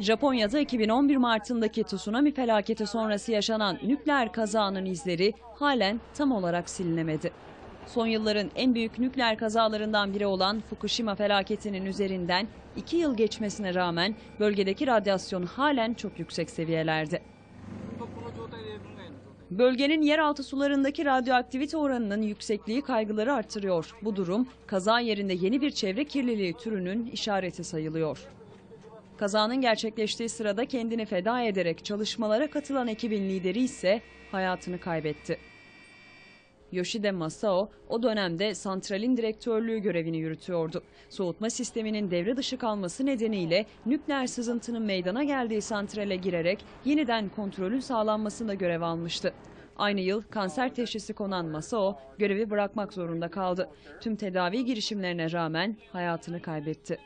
Japonya'da 2011 Mart'ındaki tsunami felaketi sonrası yaşanan nükleer kazanın izleri halen tam olarak silinemedi. Son yılların en büyük nükleer kazalarından biri olan Fukushima felaketinin üzerinden 2 yıl geçmesine rağmen bölgedeki radyasyon halen çok yüksek seviyelerde. Bölgenin yeraltı sularındaki radyoaktivite oranının yüksekliği kaygıları artırıyor. Bu durum kaza yerinde yeni bir çevre kirliliği türünün işareti sayılıyor. Kazanın gerçekleştiği sırada kendini feda ederek çalışmalara katılan ekibin lideri ise hayatını kaybetti. Yoshide Masao o dönemde santralin direktörlüğü görevini yürütüyordu. Soğutma sisteminin devre dışı kalması nedeniyle nükleer sızıntının meydana geldiği santrale girerek yeniden kontrolün sağlanmasında görev almıştı. Aynı yıl kanser teşhisi konan Masao görevi bırakmak zorunda kaldı. Tüm tedavi girişimlerine rağmen hayatını kaybetti.